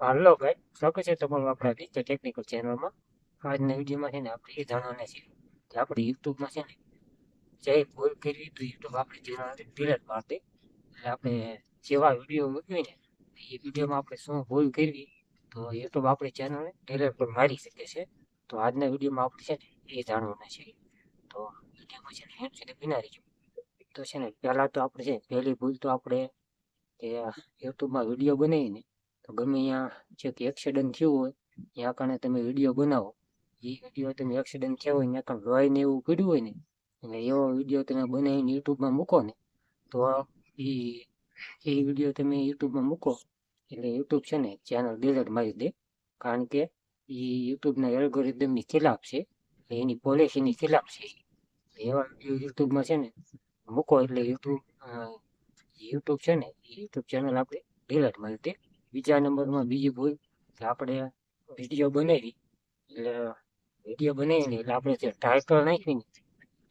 હાલો ભાઈ, સ્વાગત છે તમારું આપણા ટીચર ટેકનિકલ ચેનલમાં આજના વિડીયોમાં છે ને આપણે એ જાણવાના છીએ કે આપણે યુટ્યુબમાં છે ને જે ભૂલ કરવી તો યુટ્યુબ આપણે ચેનલ ડિલેટ મારતી એટલે આપણે જેવા વીડિયો મૂકવી ને, એ વિડીયોમાં આપણે શું ભૂલ કરવી, તો યુટ્યુબ આપણી ચેનલને ડિલેટ પણ મારી શકે છે. તો આજના વિડીયોમાં આપણે છે ને એ જાણવાના છે તો વિડીયોમાં છે ને એમ છે બિના રહીજો. તો છે ને પહેલાં તો આપણે છે પહેલી ભૂલ તો આપણે કે યુટ્યુબમાં વીડિયો બનાવીને તો ગમે ત્યાં જે કે એક્સિડન્ટ થયું હોય, ત્યાં કારણે તમે વીડિયો બનાવો. એ વીડિયો તમે એક્સિડન્ટ થયો હોય, ત્યાં કારણે લોહીને એવું પડ્યું હોય ને, એટલે એવો વીડિયો તમે બનાવીને યુટ્યુબમાં મૂકો ને, તો એ એ વીડિયો તમે યુટ્યુબમાં મૂકો. એટલે યુટ્યુબ છે ને ચેનલ ડિલેટ મારી દે. કારણ કે એ યુટ્યુબના એલ્ગોરિધમની ખિલાફ છે. એની પોલિસીની ખિલાફ છે. એવા યુટ્યુબમાં છે ને, મૂકો. એટલે યુટ્યુબ યુટ્યુબ છે ને યુટ્યુબ ચેનલ આપણે ડિલેટ મારી દે. બીજા નંબરમાં બીજી ભૂલ કે આપણે વીડિયો બનાવી. એટલે વીડિયો બનાવીને એટલે આપણે જે ટાઇટલ નાખી ને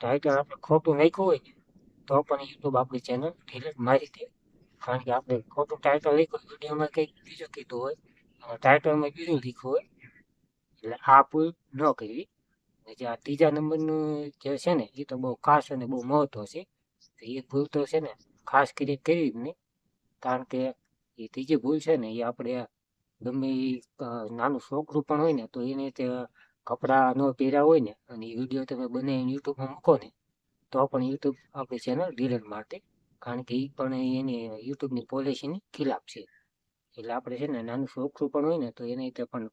ટાઇટલ આપણે ખોટું નાખ્યું હોય, તો પણ યુટ્યુબ આપણી ચેનલ ડિલીટ મારી દે. કારણ કે આપણે ખોટું ટાઇટલ લખ્યું વિડીયોમાં કંઈક બીજું કીધું હોય ટાઇટલમાં બીજું લખ્યું હોય, એટલે આ ભૂલ ન કરવી. જે આ ત્રીજા નંબરનું જે છે ને, એ તો બહુ ખાસ અને બહુ મહત્વ છે. એ ભૂલ તો છે ને, ખાસ કરી કરવી જ નહીં. કારણ કે એ ત્રીજી ભૂલ છે ને, એ આપણે ગમે એ નાનું છોકરું પણ હોય ને, તો એને તે કપડાં ન પહેર્યા હોય ને, અને વીડિયો તમે બનાવીને યુટ્યુબમાં મૂકો ને, તો પણ યુટ્યુબ આપણી ચેનલ ડિલીટ મારતે કારણ કે એ પણ એની યુટ્યુબની પોલિસીની ખિલાફ છે. એટલે આપણે છે ને, નાનું છોકરું પણ હોય ને, તો એને તે પણ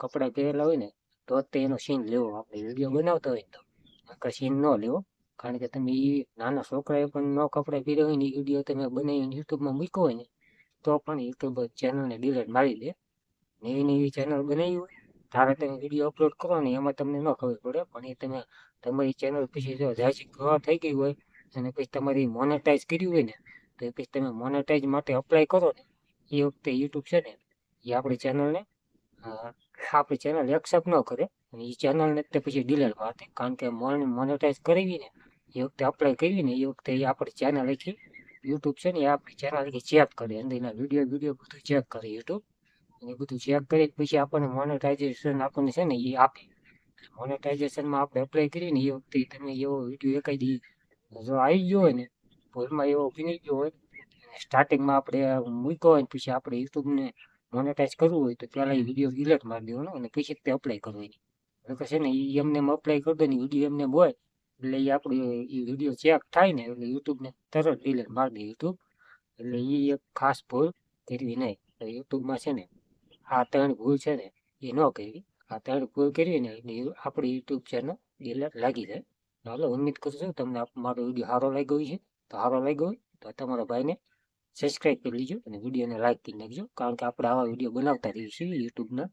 કપડાં પહેરેલા હોય ને, તો જ તે એનો સીન લેવો. આપણે વીડિયો બનાવતા હોય તો નકર સીન ન લેવો. કારણ કે તમે એ નાના છોકરાએ પણ ન કપડાં પહેર્યા હોય ને એ વીડિયો તમે બનાવીને યુટ્યુબમાં મૂક્યો હોય ને તો પણ યુટ્યુબ ચેનલને ડિલેટ મારી દે નવી નવી ચેનલ બનાવી હોય તારે તમે વીડિયો અપલોડ કરો ને, એમાં તમને ન ખબર પડે, પણ એ તમે તમારી ચેનલ પછી જો જાજી ગ્રો થઈ ગઈ હોય, અને પછી તમારી મોનેટાઈઝ કરી હોય ને, તો એ પછી તમે મોનેટાઈઝ માટે અપ્લાય કરો ને, એ વખતે યુટ્યુબ છે ને, એ આપણી ચેનલને આપણી ચેનલ એક્સેપ્ટ ન કરે, અને એ ચેનલને તે પછી ડિલેટ મારતે. કારણ કે મોનેટાઈઝ કરવી ને, એ વખતે અપ્લાય કરવી ને, એ વખતે એ આપણી ચેનલ આખી યુટ્યુબ છે ને આપણી ચેનલથી ચેક કરે અંદરના વીડિયો વીડિયો બધું ચેક કરે યુટ્યુબ એ બધું ચેક કરી પછી આપણને મોનેટાઇઝેશન આપણને છે ને એ આપે. મોનેટાઇઝેશનમાં આપણે અપ્લાય કરીએ ને એ વખતે તમે એવો વીડિયો એકાદી જો આવી ગયો હોય ને, ભૂલમાં એવો બની ગયો હોય સ્ટાર્ટિંગમાં આપણે મૂક્યો હોય પછી આપણે યુટ્યુબને મોનેટાઈઝ કરવું હોય તો પહેલાં એ વીડિયો ડિલેટ મારી દેવાનો અને પછી તે અપ્લાય કરવાની. એટલે છે ને એ એમને અપ્લાય કરી દો ને વીડિયો એમને હોય એટલે એ આપણે એ વીડિયો ચેક થાય ને, એટલે યુટ્યુબને તરત ડિલીટ મારી દે યુટ્યુબ એટલે એ એક ખાસ ભૂલ કરવી નહીં એટલે યુટ્યુબમાં છે ને, આ ત્રણ ભૂલ છે ને એ ન કરવી આ ત્રણ ભૂલ કરવી ને, એટલે આપણી યુટ્યુબ ચેનલ ડિલીટ લાગી જાય. ચાલો ઉમ્મીદ કરું છું તમને મારો વીડિયો સારો લાગ્યો છે તો સારો લાગ્યો હોય, તો તમારા ભાઈને સબસ્ક્રાઈબ કરી લીજો અને વિડીયોને લાઈક કરી નાખજો. કારણ કે આપણે આવા વીડિયો બનાવતા રહીએ છીએ યુટ્યુબના